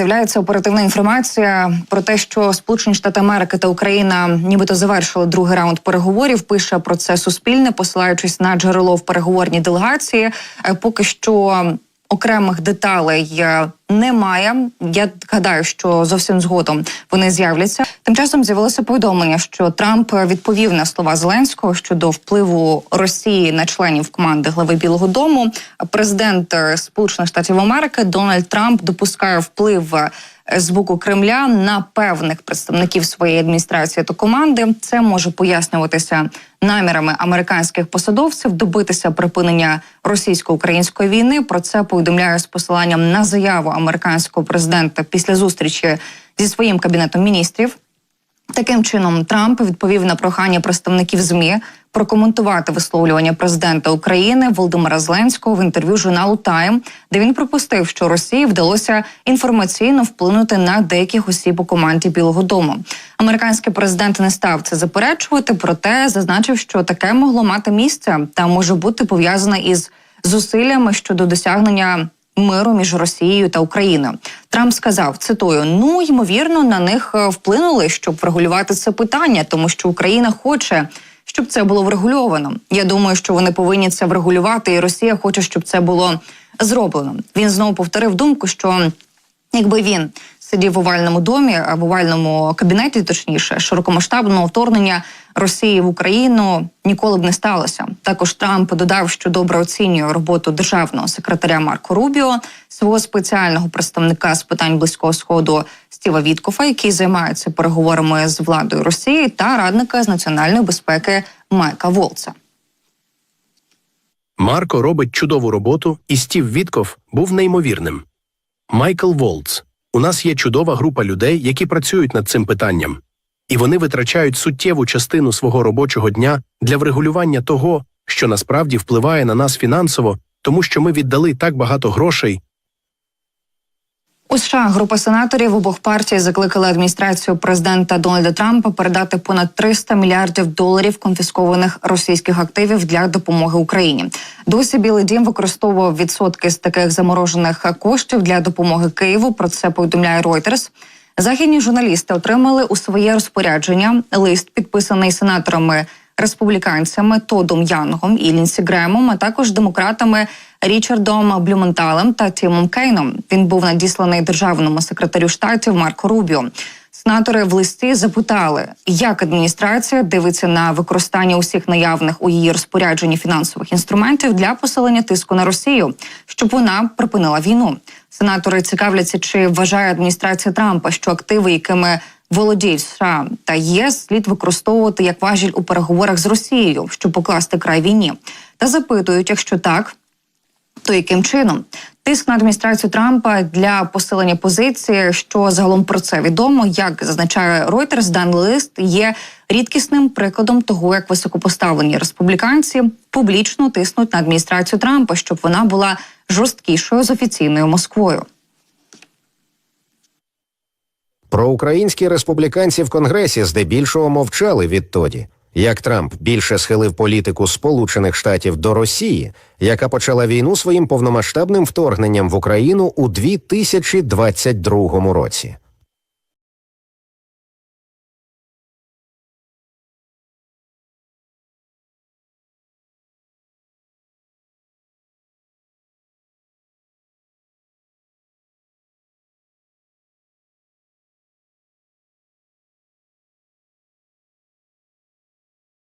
З'являється оперативна інформація про те, що Сполучені Штати Америки та Україна нібито завершили другий раунд переговорів. Пише про це Суспільне, посилаючись на джерело в переговорній делегації. Е, Поки що окремих деталей е, немає. Я гадаю, що зовсім згодом вони з'являться. Тим часом з'явилося повідомлення, що Трамп відповів на слова Зеленського щодо впливу Росії на членів команди глави Білого Дому. Президент Сполучених Штатів Америки Дональд Трамп допускає вплив. З боку Кремля на певних представників своєї адміністрації та команди це може пояснюватися намірами американських посадовців добитися припинення російсько-української війни. Про це повідомляє з посиланням на заяву американського президента після зустрічі зі своїм кабінетом міністрів. Таким чином, Трамп відповів на прохання представників ЗМІ прокоментувати висловлювання президента України Володимира Зеленського в інтерв'ю журналу Тайм, де він припустив, що Росії вдалося інформаційно вплинути на деяких осіб у команді Білого Дому. Американський президент не став це заперечувати, проте зазначив, що таке могло мати місце та може бути пов'язане із зусиллями щодо досягнення миру між Росією та Україною. Трамп сказав: цитую: ну ймовірно, на них е, вплинули, щоб врегулювати це питання, тому що Україна хоче. Щоб це було врегульовано. Я думаю, що вони повинні це врегулювати, і Росія хоче, щоб це було зроблено. Він знову повторив думку, що якби він сидів в овальному домі, в овальному кабінеті, точніше, широкомасштабного вторгнення Росії в Україну ніколи б не сталося. Також Трамп додав, що добре оцінює роботу державного секретаря Марко Рубіо, свого спеціального представника з питань близького сходу Стіва Віткофа, який займається переговорами з владою Росії, та радника з національної безпеки Майка Волца. Марко робить чудову роботу, і Стів Вітков був неймовірним. Майкл Волц. У нас є чудова група людей, які працюють над цим питанням, і вони витрачають суттєву частину свого робочого дня для врегулювання того, що насправді впливає на нас фінансово, тому що ми віддали так багато грошей У США група сенаторів обох партій закликали адміністрацію президента Дональда Трампа передати понад 300 мільярдів доларів конфіскованих російських активів для допомоги Україні. Досі Білий Дім використовував відсотки з таких заморожених коштів для допомоги Києву. Про це повідомляє Reuters. Західні журналісти отримали у своє розпорядження лист, підписаний сенаторами республіканцями Тодом Янгом і Лінсі Гремом, а також демократами Річардом Блюменталем та Тімом Кейном. Він був надісланий державному секретарю штатів Марко Рубіо. Сенатори в листі запитали, як адміністрація дивиться на використання усіх наявних у її розпорядженні фінансових інструментів для посилення тиску на Росію, щоб вона припинила війну. Сенатори цікавляться, чи вважає адміністрація Трампа, що активи, якими володіють США та ЄС, слід використовувати як важіль у переговорах з Росією, щоб покласти край війні, та запитують, якщо так, то яким чином тиск на адміністрацію Трампа для посилення позиції, що загалом про це відомо, як зазначає Reuters, даний лист є рідкісним прикладом того, як високопоставлені республіканці публічно тиснуть на адміністрацію Трампа, щоб вона була жорсткішою з офіційною Москвою. Проукраїнські республіканці в Конгресі здебільшого мовчали відтоді, як Трамп більше схилив політику Сполучених Штатів до Росії, яка почала війну своїм повномасштабним вторгненням в Україну у 2022 році.